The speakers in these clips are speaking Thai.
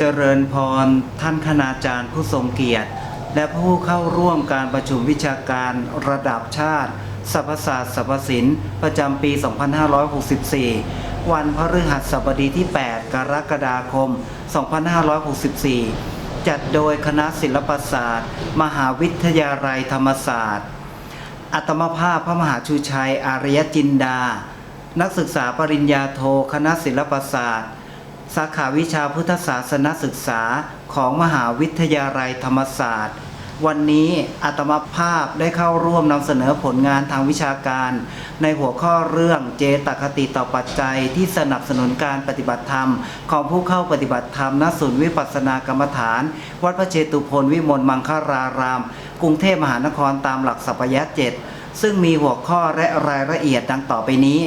เจริญพร ท่านคณาจารย์ผู้ทรงเกียรติ และผู้เข้าร่วมการประชุมวิชาการระดับชาติสรรพศาสตร์สรรพศิลป์ประจำปี 2564 วันพฤหัสบดีที่ 8 กรกฎาคม 2564 จัดโดยคณะศิลปศาสตร์ มหาวิทยาลัยธรรมศาสตร์ อัตมภาพพระมหาชูชัยอารยจินดา นักศึกษาปริญญาโทคณะศิลปศาสตร์ สาขาวิชาพุทธศาสนศึกษาของมหาวิทยาลัยธรรมศาสตร์ วันนี้อัตมภาพได้เข้าร่วมนำเสนอผลงานทางวิชาการ ในหัวข้อเรื่องเจตคติต่อปัจจัยที่สนับสนุนการปฏิบัติธรรม ของผู้เข้าปฏิบัติธรรมณศูนย์วิปัสสนากรรมฐาน วัดพระเจตุพนวิมลมังคาราราม กรุงเทพมหานครตามหลักสัพยะเจ็ดซึ่งมีหัวข้อและรายละเอียดดังต่อไปนี้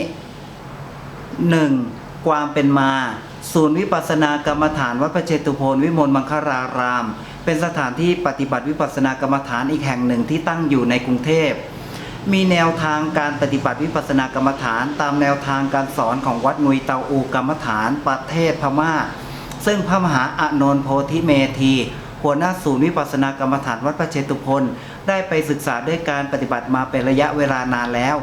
1. ความเป็นมา ศูนย์วิปัสสนากรรมฐานวัดพระเชตุพนวิมลมังคาราราม เป็นสถานที่ปฏิบัติวิปัสสนากรรมฐานอีกแห่งหนึ่งที่ตั้งอยู่ในกรุงเทพ มีแนวทางการปฏิบัติวิปัสสนากรรมฐาน ตามแนวทางการสอนของวัดงุยเตาอูกรรมฐานประเทศพม่า ซึ่งพระมหาอานนท์โพธิเมธีหัวหน้าศูนย์วิปัสสนากรรมฐานวัดพระเชตุพนได้ไปศึกษาด้วยการปฏิบัติมาเป็นระยะเวลานานแล้ว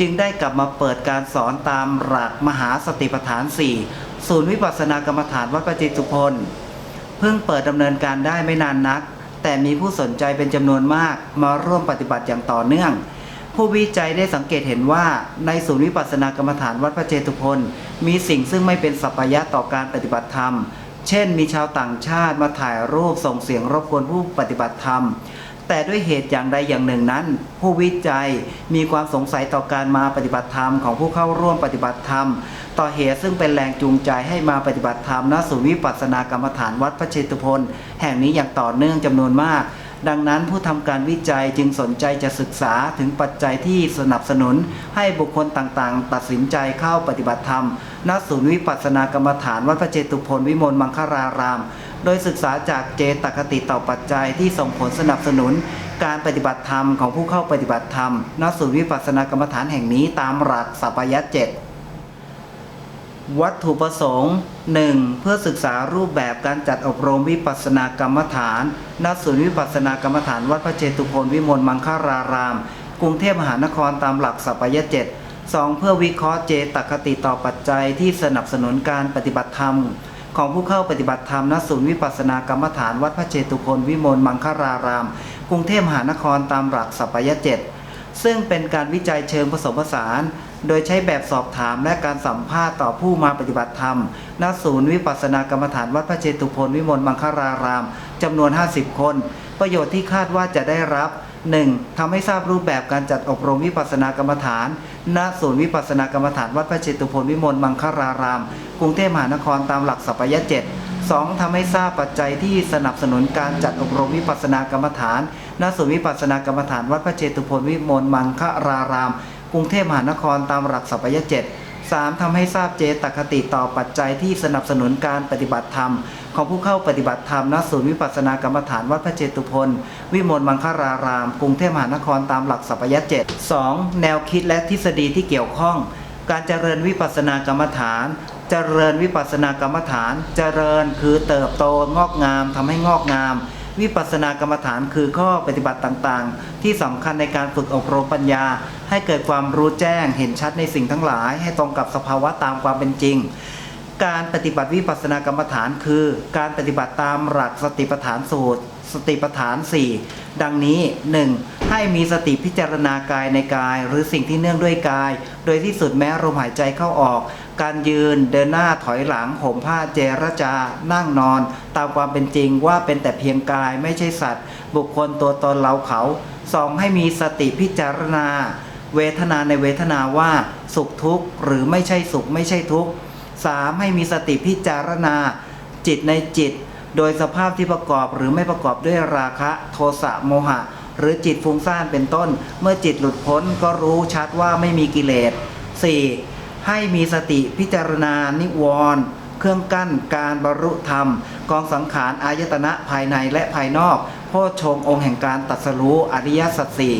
จึงได้กลับมาเปิดการสอนตามหลักมหาสติปัฏฐาน 4 ศูนย์วิปัสสนากรรมฐานวัดพระเจตุพนเพิ่งเปิดดำเนินการได้ไม่นานนัก แต่มีผู้สนใจเป็นจำนวนมากมาร่วมปฏิบัติอย่างต่อเนื่อง ผู้วิจัยได้สังเกตเห็นว่า ในศูนย์วิปัสสนากรรมฐานวัดพระเจตุพนมีสิ่งซึ่งไม่เป็นสัพยะต่อการปฏิบัติธรรม เช่น มีชาวต่างชาติมาถ่ายรูปส่งเสียงรบกวนผู้ปฏิบัติธรรม แต่ด้วยเหตุอย่างใดอย่างหนึ่งนั้น ผู้วิจัยมีความสงสัยต่อการมาปฏิบัติธรรมของผู้เข้าร่วมปฏิบัติธรรม ต่อเหตุซึ่งเป็นแรงจูงใจให้มาปฏิบัติธรรมณศูนย์วิปัสสนากรรมฐานวัดพระเชตุพนแห่งนี้อย่างต่อเนื่องจำนวนมาก ดังนั้นผู้ทำการวิจัยจึงสนใจจะศึกษาถึงปัจจัยที่สนับสนุน ให้บุคคลต่างๆ ตัดสินใจเข้าปฏิบัติธรรมณศูนย์วิปัสสนากรรมฐานวัดพระเจตุพนวิมลมังคาราราม โดยศึกษาจากเจตคติต่อปัจจัยที่ส่งผลสนับสนุน การปฏิบัติธรรมของผู้เข้าปฏิบัติธรรมณศูนย์วิปัสสนากรรมฐานแห่งนี้ตามหลักสัพยะเจ็ดวัตถุประสงค์ 1. เพื่อศึกษารูปแบบการจัดอบรมวิปัสสนากรรมฐานณศูนย์วิปัสสนากรรมฐานวัดพระเจตุพนวิมลมังคาราราม กรุงเทพมหานครตามหลักสัพยะเจ็ด 2. เพื่อวิเคราะห์เจตคติต่อปัจจัยที่สนับสนุนการปฏิบัติธรรม ของผู้เข้าปฏิบัติธรรมณศูนย์วิปัสสนากรรมฐานวัดพระเจตุพนวิมลมังคาราราม กรุงเทพมหานครตามหลักสัพยะเจ็ดซึ่งเป็นการวิจัยเชิงผสมผสาน โดยใช้แบบสอบถามและการสัมภาษณ์ต่อผู้มาปฏิบัติธรรม ณ ศูนย์วิปัสสนากรรมฐานวัดพระเจตุพนวิมลมังคารารามจำนวน 50 คน ประโยชน์ที่คาดว่าจะได้รับ 1. ทำให้ทราบรูปแบบการจัดอบรมวิปัสสนากรรมฐาน ณ ศูนย์วิปัสสนากรรมฐานวัดพระเจตุพนวิมลมังคาราราม กรุงเทพมหานครตามหลักสัพยะเจ็ด 2. ทำให้ทราบปัจจัยที่สนับสนุนการจัดอบรมวิปัสสนากรรมฐาน ณ ศูนย์วิปัสสนากรรมฐานวัดพระเจตุพนวิมลมังคาราราม กรุงเทพมหานครตามหลักสัพยะเจ็ด 3. ทำให้ทราบเจตคติต่อปัจจัยที่สนับสนุนการปฏิบัติธรรม ของผู้เข้าปฏิบัติธรรมณศูนย์วิปัสสนากรรมฐานวัดพระเจตุพนวิมลมังคาราราม กรุงเทพมหานครตามหลักสัพยะเจ็ด 2. แนวคิดและทฤษฎีที่เกี่ยวข้อง การเจริญวิปัสสนากรรมฐาน เจริญวิปัสสนากรรมฐาน เจริญคือเติบโตงอกงามทำให้งอกงาม วิปัสสนากรรมฐานคือข้อปฏิบัติต่างๆ ที่สำคัญในการฝึกอบรมปัญญา ให้เกิดความรู้แจ้งเห็นชัดในสิ่งทั้งหลาย ให้ตรงกับสภาวะตามความเป็นจริง การปฏิบัติวิปัสสนากรรมฐานคือ การปฏิบัติตามหลักสติปัฏฐานสูตร สติปัฏฐาน 4 ดังนี้ 1. ให้มีสติพิจารณากายในกาย หรือสิ่งที่เนื่องด้วยกาย โดยที่สุดแม้ลมหายใจเข้าออก การยืนเดินหน้าถอยหลังห่มผ้าเจรจา นั่งนอน ตามความเป็นจริงว่าเป็นแต่เพียงกายไม่ใช่สัตว์ บุคคลตัวตนเราเขา 2. ให้มีสติพิจารณา เวทนาในเวทนาว่า สุขทุกข์หรือไม่ใช่สุขไม่ใช่ทุกข์ 3. ให้มีสติพิจารณา จิตในจิต โดยสภาพที่ประกอบหรือไม่ประกอบด้วยราคะโทสะโมหะ หรือจิตฟุ้งซ่านเป็นต้น เมื่อจิตหลุดพ้นก็รู้ชัดว่าไม่มีกิเลส 4. ให้มีสติพิจารณานิวรณ์เครื่องกั้นการบรรลุธรรม กองสังขารอายตนะภายในและภายนอกโพชงองค์แห่งการตัดสรู้อริยสัจสี่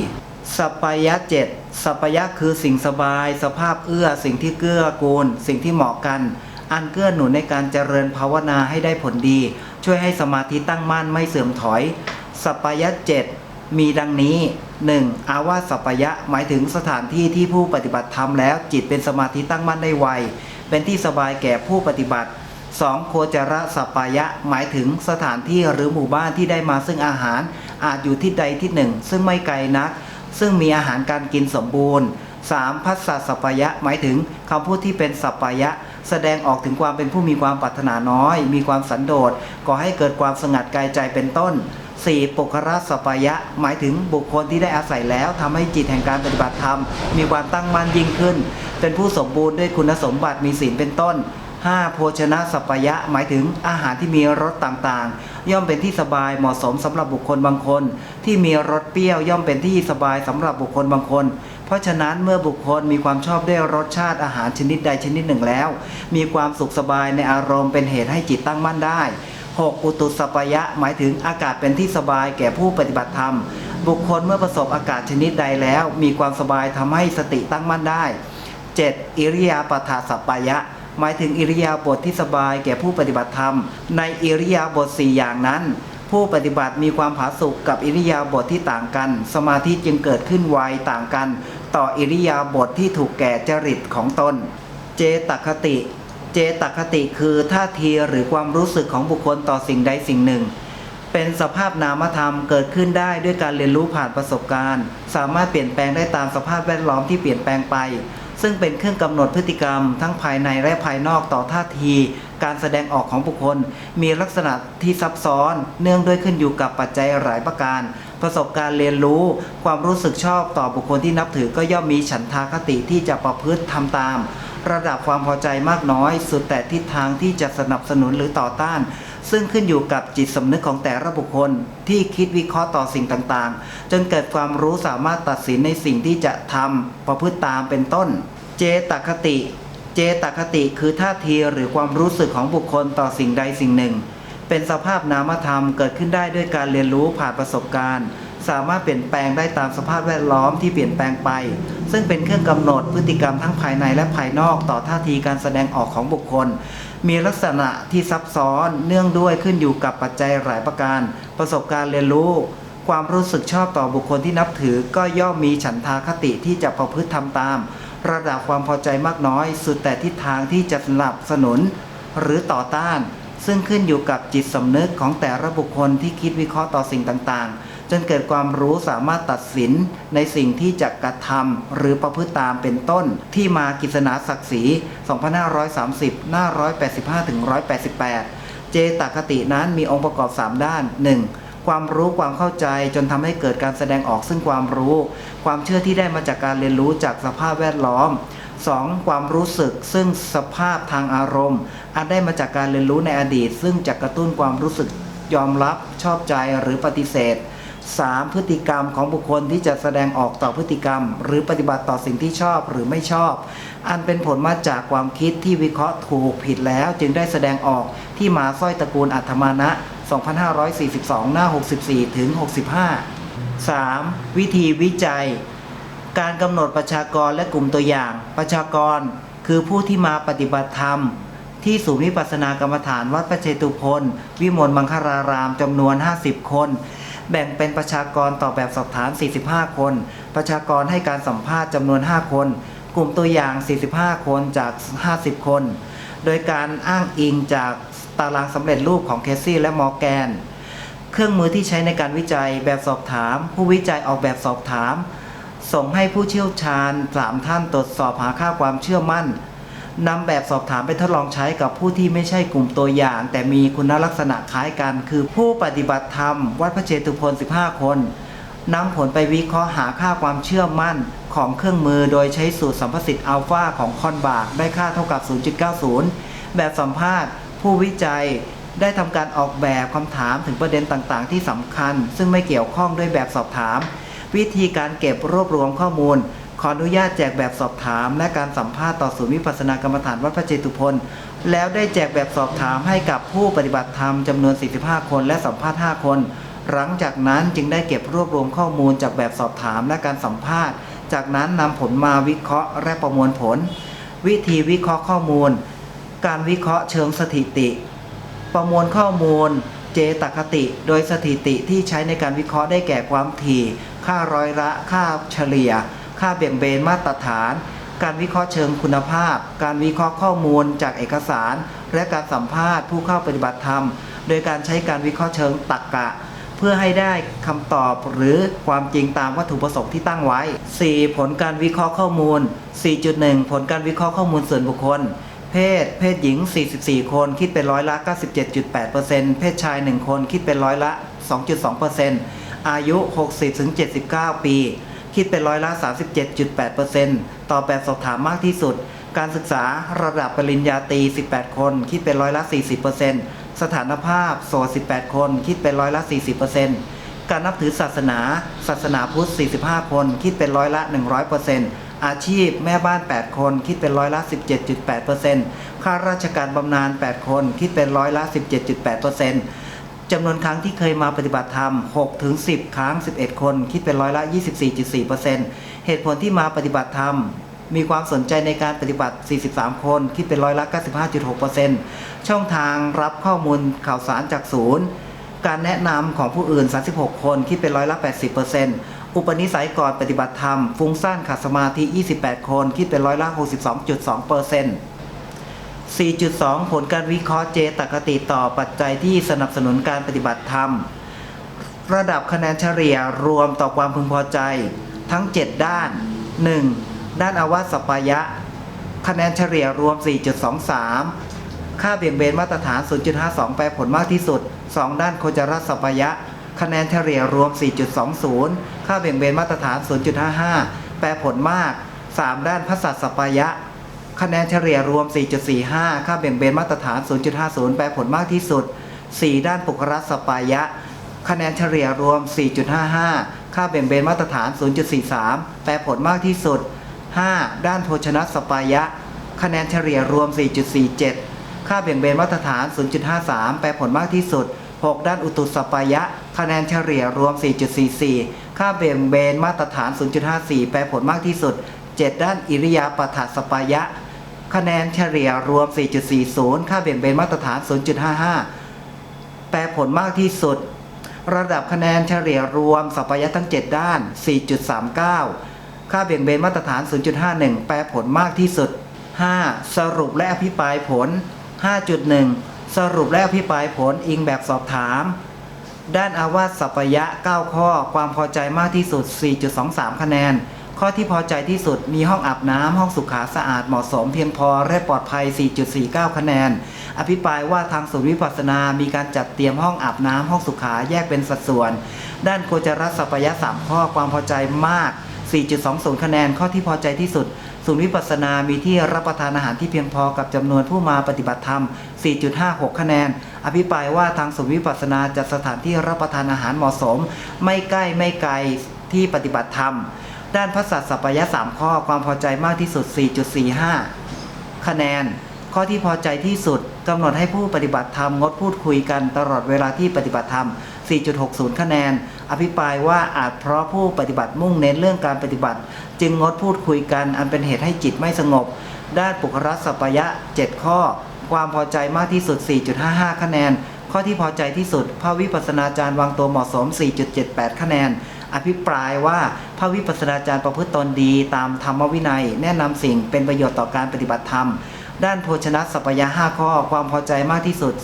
สัปายะเจ็ดสัปายะคือสิ่งสบาย สภาพเอื้อสิ่งที่เกื้อกูล สิ่งที่เหมาะกัน อันเกื้อหนุนในการเจริญภาวนาให้ได้ผลดี ช่วยให้สมาธิตั้งมั่นไม่เสื่อมถอย สัปปายะเจ็ด มีดังนี้ 1. อาวาสสัปปายะหมายถึงสถานที่ที่ผู้ปฏิบัติทำแล้ว จิตเป็นสมาธิตั้งมั่นได้ไว เป็นที่สบายแก่ผู้ปฏิบัติ 2. โคจรสัปปายะหมายถึงสถานที่หรือหมู่บ้านที่ได้มาซึ่งอาหาร อาจอยู่ที่ใดที่หนึ่ง ซึ่งไม่ไกลนัก ซึ่งมีอาหารการกินสมบูรณ์ 3. พัสสะสัปปายะหมายถึงคำพูดที่เป็นสัปปายะ แสดงออกถึงความเป็นผู้มีความปรารถนาน้อย มีความสันโดษก่อให้เกิดความสงัดกายใจเป็นต้น 4. ปุคราสัปายะ หมายถึงบุคคลที่ได้อาศัยแล้วทำให้จิตแห่งการปฏิบัติธรรม มีความตั้งมั่นยิ่งขึ้น เป็นผู้สมบูรณ์ด้วยคุณสมบัติมีศีลเป็นต้น 5. โภชนะสัปายะ หมายถึงอาหารที่มีรสต่างๆ ย่อมเป็นที่สบายเหมาะสมสำหรับบุคคลบางคน ที่มีรสเปรี้ยวย่อมเป็นที่สบายสำหรับบุคคลบางคน เพราะฉะนั้นเมื่อบุคคลมีความชอบด้วยรสชาติอาหารชนิดใดชนิดหนึ่งแล้ว มีความสุขสบายในอารมณ์เป็นเหตุให้จิตตั้งมั่นได้ 6. อุตุสปายะ หมายถึงอากาศเป็นที่สบายแก่ผู้ปฏิบัติธรรม บุคคลเมื่อประสบอากาศชนิดใดแล้ว มีความสบายทำให้สติตั้งมั่นได้ 7. อิริยาปถาสัปายะ หมายถึงอิริยาบถทที่สบายแก่ผู้ปฏิบัติธรรม ในอิริยาบถสี่อย่างนั้น ผู้ปฏิบัติมีความผาสุกกับอิริยาบถทที่ต่างกัน สมาธิจึงเกิดขึ้นไวต่างกัน ต่ออิริยาบถทที่ถูกแก่จริตของตน เจตคติ เจตคติคือท่าทีหรือความรู้สึกของบุคคลต่อสิ่งใดสิ่งหนึ่ง เป็นสภาพนามธรรมเกิดขึ้นได้ด้วยการเรียนรู้ผ่านประสบการณ์ สามารถเปลี่ยนแปลงได้ตามสภาพแวดล้อมที่เปลี่ยนแปลงไป ซึ่งเป็นเครื่องกำหนดพฤติกรรม ทั้งภายในและภายนอกต่อท่าที การแสดงออกของบุคคล มีลักษณะที่ซับซ้อน เนื่องด้วยขึ้นอยู่กับปัจจัยหลายประการ ประสบการณ์เรียนรู้ ความรู้สึกชอบต่อบุคคลที่นับถือก็ย่อมมีฉันทาคติที่จะประพฤติทำตาม ระดับความพอใจมากน้อย สุดแต่ทิศทางที่จะสนับสนุนหรือต่อต้าน ซึ่งขึ้นอยู่กับจิตสำนึกของแต่ละบุคคลที่คิดวิเคราะห์ต่อสิ่งต่างๆ จนเกิดความรู้สามารถตัดสินในสิ่งที่จะทำประพฤติตามเป็นต้น เจตคติ เจตคติคือท่าทีหรือความรู้สึกของบุคคลต่อสิ่งใดสิ่งหนึ่ง เป็นสภาพนามธรรมเกิดขึ้นได้ด้วยการเรียนรู้ผ่านประสบการณ์ สามารถเปลี่ยนแปลงได้ตามสภาพแวดล้อมที่เปลี่ยนแปลงไป ซึ่งเป็นเครื่องกำหนดพฤติกรรมทั้งภายในและภายนอกต่อท่าทีการแสดงออกของบุคคล มีลักษณะที่ซับซ้อนเนื่องด้วยขึ้นอยู่กับปัจจัยหลายประการ ประสบการณ์เรียนรู้ ความรู้สึกชอบต่อบุคคลที่นับถือ ก็ย่อมมีฉันทาคติที่จะประพฤติทำตาม ระดับความพอใจมากน้อย สุดแต่ทิศทางที่จะสนับสนุน หรือต่อต้าน ซึ่งขึ้นอยู่กับจิตสำนึกของแต่ละบุคคลที่คิดวิเคราะห์ต่อสิ่งต่างๆ จนเกิดความรู้สามารถตัดสินในสิ่งที่จะกระทำหรือประพฤติตามเป็นต้น ที่มากิษณาศักดิ์ศรี 2530 หน้า 185ถึง188 เจตคตินั้นมีองค์ประกอบ 3 ด้าน 1. ความรู้ความเข้าใจจนทำให้เกิดการแสดงออกซึ่งความรู้ ความเชื่อที่ได้มาจากการเรียนรู้จากสภาพแวดล้อม 2. ความรู้สึกซึ่งสภาพทางอารมณ์อาจได้มาจากการเรียนรู้ในอดีต ซึ่งจะกระตุ้นความรู้สึกยอมรับชอบใจหรือปฏิเสธ 3. พฤติกรรมของบุคคลที่จะแสดงออกต่อพฤติกรรม หรือปฏิบัติต่อสิ่งที่ชอบหรือไม่ชอบ อันเป็นผลมาจากความคิดที่วิเคราะห์ถูกผิดแล้ว จึงได้แสดงออกที่มาสร้อยตระกูลอัธมานะ 2542 หน้า 64 ถึง 65 3. วิธีวิจัย การกำหนดประชากรและกลุ่มตัวอย่าง ประชากร คือผู้ที่มาปฏิบัติธรรมที่ศูนย์วิปัสสนากรรมฐานวัดพระเชตุพนวิมลมังคารารามจำนวน 50 คน แบ่งเป็นประชากรต่อแบบสอบถาม 45 คน ประชากรให้การสัมภาษณ์จำนวน 5 คน กลุ่มตัวอย่าง 45 คนจาก 50 คน โดยการอ้างอิงจากตารางสำเร็จรูปของเคสซี่และมอร์แกน เครื่องมือที่ใช้ในการวิจัยแบบสอบถาม ผู้วิจัยออกแบบสอบถาม ส่งให้ผู้เชี่ยวชาญสามท่านตรวจสอบหาค่าความเชื่อมั่น นำแบบสอบถามไปทดลองใช้กับผู้ที่ไม่ใช่กลุ่มตัวอย่าง แต่มีคุณลักษณะคล้ายกัน คือผู้ปฏิบัติธรรม วัดพระเจตุพน 15 คนนำผลไปวิเคราะห์หาค่าความเชื่อมั่นของเครื่องมือโดยใช้สูตรสัมประสิทธิ์อัลฟาของคอนบากได้ค่าเท่ากับ 0.90 แบบสัมภาษณ์ ผู้วิจัยได้ทำการออกแบบคำถามถึงประเด็นต่างๆ ที่สำคัญ ซึ่งไม่เกี่ยวข้องด้วยแบบสอบถาม วิธีการเก็บรวบรวมข้อมูล ขออนุญาตแจกแบบสอบถาม และการสัมภาษณ์ต่อศูนย์วิปัสสนากรรมฐานวัดพระเจตุพนแล้วได้แจกแบบสอบถามให้กับผู้ปฏิบัติธรรมจำนวน 45 คน และสัมภาษณ์ 5 คน หลังจากนั้นจึงได้เก็บรวบรวมข้อมูลจากแบบสอบถามและการสัมภาษณ์ จากนั้นนำผลมาวิเคราะห์และประมวลผล วิธีวิเคราะห์ข้อมูล การวิเคราะห์เชิงสถิติ ประมวลข้อมูลเจตคติ โดยสถิติที่ใช้ในการวิเคราะห์ได้แก่ความถี่ ค่าร้อยละ ค่าเฉลี่ย ค่าเบี่ยงเบนมาตรฐาน การวิเคราะห์เชิงคุณภาพ การวิเคราะห์ข้อมูลจากเอกสาร และการสัมภาษณ์ผู้เข้าปฏิบัติธรรม โดยการใช้การวิเคราะห์เชิงตรรกะ เพื่อให้ได้คำตอบหรือความจริงตามวัตถุประสงค์ที่ตั้งไว้ 4. ผลการวิเคราะห์ข้อมูล 4.1 ผลการวิเคราะห์ข้อมูลส่วนบุคคลเพศ เพศหญิง 44 คน คิดเป็นร้อยละ 97.8%เพศชาย 1 คน คิดเป็นร้อยละ 2.2%อายุ 60-79 ปี คิดเป็นร้อยละ 37.8%ต่อแบบสอบถามมากที่สุด การศึกษาระดับปริญญาตรี 18 คน คิดเป็นร้อยละ 40%สถานภาพ โสด 18 คน คิดเป็นร้อยละ 40%การนับถือศาสนา ศาสนาพุทธ 45 คน คิดเป็นร้อยละ 100%อาชีพแม่บ้าน 8 คน คิดเป็นร้อยละ 17.8%ข้าราชการบำนาญ 8 คน คิดเป็นร้อยละ 17.8% จำนวนครั้งที่เคยมาปฏิบัติธรรม 6 ถึง 10 ครั้ง 11 คน คิดเป็นร้อยละ 24.4%เหตุผลที่มาปฏิบัติธรรม มีความสนใจในการปฏิบัติ 43 คน คิดเป็นร้อยละ 95.6%ช่องทางรับข้อมูลข่าวสารจากศูนย์ การแนะนำของผู้อื่น 36 คน คิดเป็นร้อยละ 80%อุปนิสัยก่อนปฏิบัติธรรม ฟุ้งซ่านขาดสมาธิ 28 คน คิดเป็นร้อยละ 62.2% 4.2 ผลการวิเคราะห์เจตคติต่อปัจจัยที่สนับสนุนการปฏิบัติธรรม ระดับคะแนนเฉลี่ยรวมต่อความพึงพอใจ ทั้ง 7 ด้าน 1. ด้านอาวสปายะ คะแนนเฉลี่ยรวม 4.23 ค่าเบี่ยงเบนมาตรฐาน 0.52 แปลผลมากที่สุด 2 ด้านโคจรสปายะ คะแนนเฉลี่ยรวม 4.20 ค่าเบี่ยงเบนมาตรฐาน 0.55 แปลผลมาก 3 ด้านพัสสสปายะ คะแนนเฉลี่ยรวม 4.45 ค่าเบี่ยงเบนมาตรฐาน 0.50 แปลผลมากที่สุด 4 ด้านปุกรัสสปายะ คะแนนเฉลี่ยรวม 4.55 ค่าเบี่ยงเบนมาตรฐาน 0.43 แปลผลมากที่สุด 5. ด้านโภชนะสปายะ คะแนนเฉลี่ยรวม 4.47 ค่าเบี่ยงเบนมาตรฐาน 0.53 แปลผลมากที่สุด 6 ด้านอุตุสปายะ คะแนนเฉลี่ยรวม 4.44 ค่าเบี่ยงเบนมาตรฐาน 0.54 แปลผลมากที่สุด 7 ด้านอิริยาปถสปายะ คะแนนเฉลี่ยรวม 4.40 ค่าเบี่ยงเบนมาตรฐาน 0.55 แปลผลมากที่สุด ระดับคะแนนเฉลี่ยรวมสัปยะทั้ง 7 ด้าน 4.39 ค่าเบี่ยงเบนมาตรฐาน 0.51 แปลผลมากที่สุด 5. สรุปและอภิปรายผล 5.1 สรุปและอภิปรายผลอิงแบบสอบถาม ด้านอาวาสสัปยะ 9 ข้อ ความพอใจมากที่สุด 4.23 คะแนน ข้อที่พอใจที่สุดมีห้องอาบน้ำห้องสุขาสะอาดเหมาะสมเพียงพอและปลอดภัย 4.49 คะแนน อภิปรายว่าทางศูนย์วิปัสสนา มีการจัดเตรียมห้องอาบน้ำห้องสุขาแยกเป็นสัดส่วน ด้านโคจรสัปยะ3ข้อความพอใจมาก 4.20 คะแนน ข้อที่พอใจที่สุดศูนย์วิปัสสนา มีที่รับประทานอาหารที่เพียงพอกับจำนวนผู้มาปฏิบัติธรรม 4.56 คะแนน อภิปรายว่าทางศูนย์วิปัสสนาจัดสถานที่รับประทานอาหารเหมาะสม ไม่ใกล้ไม่ไกลที่ปฏิบัติธรรม ด้านพระสัตสัปยะ3ข้อความพอใจมากที่สุด 4.45 คะแนน ข้อที่พอใจที่สุดกำหนดให้ผู้ปฏิบัติธรรมงดพูดคุยกันตลอดเวลาที่ปฏิบัติธรรม 4.60 คะแนน อภิปรายว่าอาจเพราะผู้ปฏิบัติมุ่งเน้นเรื่องการปฏิบัติ จึงงดพูดคุยกัน อันเป็นเหตุให้จิตไม่สงบ ด้านปุครัสสัปยะ 7 ข้อ ความพอใจมากที่สุด 4.55 คะแนน ข้อที่พอใจที่สุด พระวิปัสสนาจารย์วางตัวเหมาะสม 4.78 คะแนน อภิปรายว่าพระวิปัสสนาจารย์ประพฤติตนดีตามธรรมวินัย แนะนำสิ่งเป็นประโยชน์ต่อการปฏิบัติธรรม ด้านโภชนะสัพยะ5ข้อ ความพอใจมากที่สุด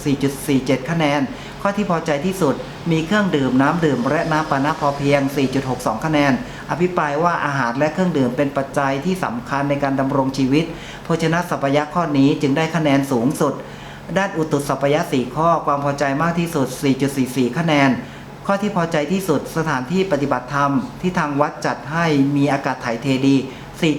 4.47 คะแนน ข้อที่พอใจที่สุด มีเครื่องดื่มน้ำดื่ม และน้ำปานะพอเพียง 4.62 คะแนน อภิปรายว่าอาหารและเครื่องดื่มเป็นปัจจัยที่สำคัญในการดำรงชีวิต โภชนะสัพยะข้อนี้จึงได้คะแนนสูงสุดด้านอุตุสัพยะ4ข้อ ความพอใจมากที่สุด 4.44 คะแนน ข้อที่พอใจที่สุดสถานที่ปฏิบัติธรรมที่ทางวัดจัดให้มีอากาศถ่ายเทดี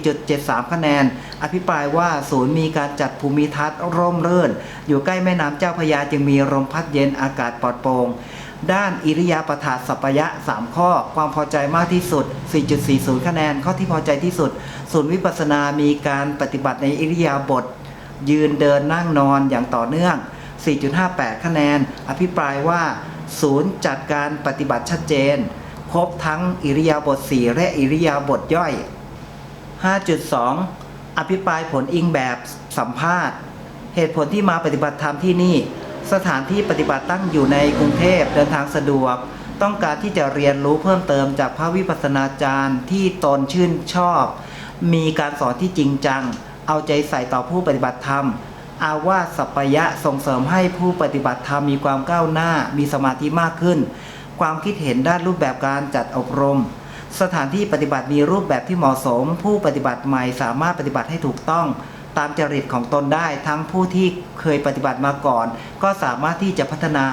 4.73 คะแนน อภิปรายว่าศูนย์มีการจัดภูมิทัศน์ร่มรื่น อยู่ใกล้แม่น้ำเจ้าพระยาจึงมีลมพัดเย็นอากาศปลอดโปร่งด้านอิริยาปถาสัปยะ 3 ข้อ ความพอใจมากที่สุด 4.40 คะแนน ข้อที่พอใจที่สุด ศูนย์วิปัสสนามีการปฏิบัติในอิริยาบถยืนเดินนั่งนอนอย่างต่อเนื่อง 4.58 คะแนน อภิปรายว่า ศูนย์จัดการปฏิบัติชัดเจน ครบทั้งอิริยาบถ4และอิริยาบถย่อย 5.2 อภิปรายผลอิงแบบสัมภาษณ์ เหตุผลที่มาปฏิบัติธรรมที่นี่ สถานที่ปฏิบัติตั้งอยู่ในกรุงเทพเดินทางสะดวก ต้องการที่จะเรียนรู้เพิ่มเติมจากพระวิปัสสนาจารย์ที่ตนชื่นชอบ มีการสอนที่จริงจัง เอาใจใส่ต่อผู้ปฏิบัติธรรม อาวาสสัปยะส่งเสริมให้ผู้ปฏิบัติธรรมมีความก้าวหน้า มีสมาธิมากขึ้น ความคิดเห็นด้านรูปแบบการจัดอบรม สถานที่ปฏิบัติมีรูปแบบที่เหมาะสม ผู้ปฏิบัติใหม่สามารถปฏิบัติให้ถูกต้อง ตามจริตของตนได้ ทั้งผู้ที่เคยปฏิบัติมาก่อน ก็สามารถที่จะพัฒนา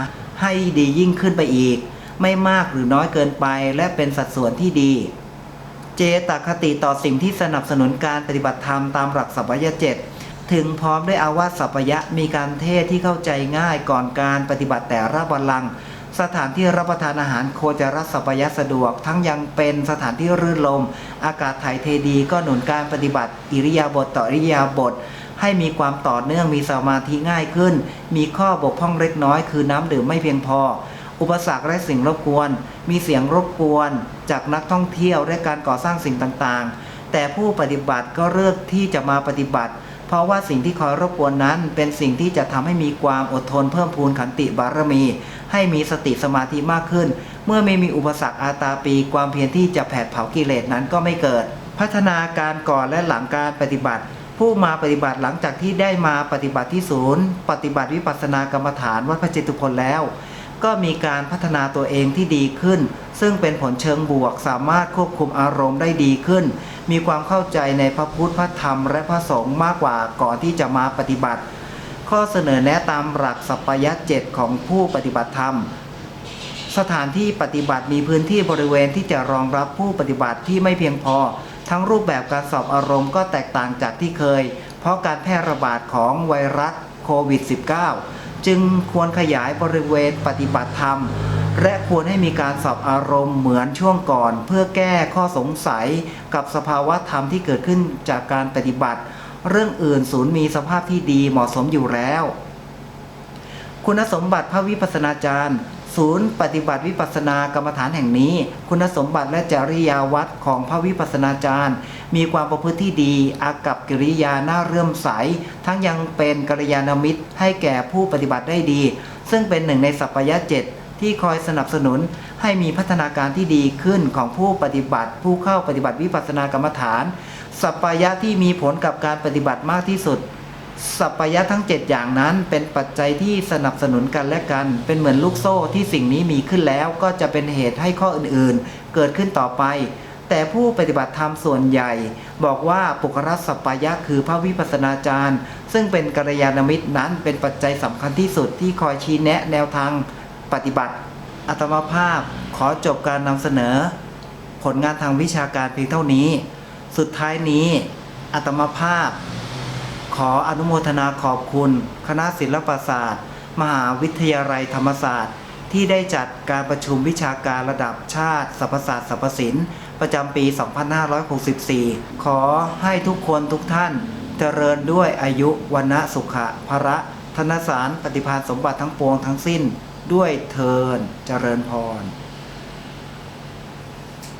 ให้ดียิ่งขึ้นไปอีก ไม่มากหรือน้อยเกินไป และเป็นสัดส่วนที่ดี เจตคติต่อสิ่งที่สนับสนุนการปฏิบัติธรรมตามหลักสัพพยเจ็ด ถึงพร้อมด้วยอาวาสสัพยะมีการเทศที่เข้าใจง่ายก่อนการปฏิบัติแต่ละบัลลังก์สถานที่รับประทานอาหารโคจรสัพพยะสะดวก ทั้งยังเป็นสถานที่รื่นลม อากาศถ่ายเทดีก็หนุนการปฏิบัติ อิริยาบถต่ออิริยาบถให้มีความต่อเนื่องมีสมาธิง่ายขึ้น มีข้อบกพร่องเล็กน้อยคือน้ำดื่มไม่เพียงพอ อุปสรรคและสิ่งรบกวน มีเสียงรบกวน จากนักท่องเที่ยวและการก่อสร้างสิ่งต่างๆ แต่ผู้ปฏิบัติก็เลือกที่จะมาปฏิบัติ เพราะว่าสิ่งที่คอยรบกวนนั้น เป็นสิ่งที่จะทำให้มีความอดทนเพิ่มพูนขันติบารมี ให้มีสติสมาธิมากขึ้น เมื่อไม่มีอุปสรรคอาตาปี ความเพียรที่จะแผดเผากิเลสนั้นก็ไม่เกิด พัฒนาการก่อนและหลังการปฏิบัติ ผู้มาปฏิบัติหลังจากที่ได้มาปฏิบัติที่ศูนย์ ปฏิบัติวิปัสสนากรรมฐานวัดพระเจตุพนแล้ว ก็มีการพัฒนาตัวเองที่ดีขึ้น ซึ่งเป็นผลเชิงบวกสามารถควบคุมอารมณ์ได้ดีขึ้น มีความเข้าใจในพระพุทธพระธรรม และพระสงฆ์มากกว่าก่อนที่จะมาปฏิบัติ ข้อเสนอแนะตามหลักสัพพยะเจ็ดของผู้ปฏิบัติธรรม สถานที่ปฏิบัติมีพื้นที่บริเวณที่จะรองรับผู้ปฏิบัติที่ไม่เพียงพอ ทั้งรูปแบบการสอบอารมณ์ก็แตกต่างจากที่เคย เพราะการแพร่ระบาดของไวรัสโควิด -19 จึงควรขยายบริเวณปฏิบัติธรรม และควรให้มีการสอบอารมณ์เหมือนช่วงก่อน เพื่อแก้ข้อสงสัยกับสภาวะธรรมที่เกิดขึ้นจากการปฏิบัติ เรื่องอื่นศูนย์มีสภาพที่ดีเหมาะสมอยู่แล้ว คุณสมบัติพระวิปัสสนาจารย์ ศูนย์ปฏิบัติวิปัสสนากรรมฐานแห่งนี้ คุณสมบัติและจริยาวัดของพระวิปัสสนาจารย์ มีความประพฤติที่ดี อากับกิริยาน่าเรื่มใส ทั้งยังเป็นกัลยาณมิตรให้แก่ผู้ปฏิบัติได้ดี ซึ่งเป็นหนึ่งในสัพพยะเจ็ดที่คอยสนับสนุนให้มีพัฒนาการที่ดีขึ้นของผู้ปฏิบัติ ผู้เข้าปฏิบัติวิปัสสนากรรมฐาน สัพพยะที่มีผลกับการปฏิบัติมากที่สุด สัพยะทั้ง 7 อย่างนั้นเป็นปัจจัยที่สนับสนุนกันและกัน เป็นเหมือนลูกโซ่ที่สิ่งนี้มีขึ้นแล้วก็จะเป็นเหตุให้ข้ออื่นๆ เกิดขึ้นต่อไป แต่ผู้ปฏิบัติธรรมส่วนใหญ่ บอกว่าปุครัสสัพยะคือพระวิปัสสนาจารย์ ซึ่งเป็นกัลยาณมิตรนั้นเป็นปัจจัยสำคัญที่สุดที่คอยชี้แนะแนวทางปฏิบัติ อัตมาภาพขอจบการนำเสนอ ผลงานทางวิชาการเพียงเท่านี้ สุดท้ายนี้ อัตมาภาพ ขออนุโมทนาขอบคุณ คณะศิลปศาสตร์ มหาวิทยาลัยธรรมศาสตร์ ที่ได้จัดการประชุมวิชาการระดับชาติสรรพศาสตร์สรรพศิลป์ประจำปี 2564 ขอให้ทุกคนทุกท่านเจริญด้วยอายุวันะสุขะภระธนสารปฏิภาณสมบัติทั้งปวงทั้งสิ้น ด้วยเทินเจริญพร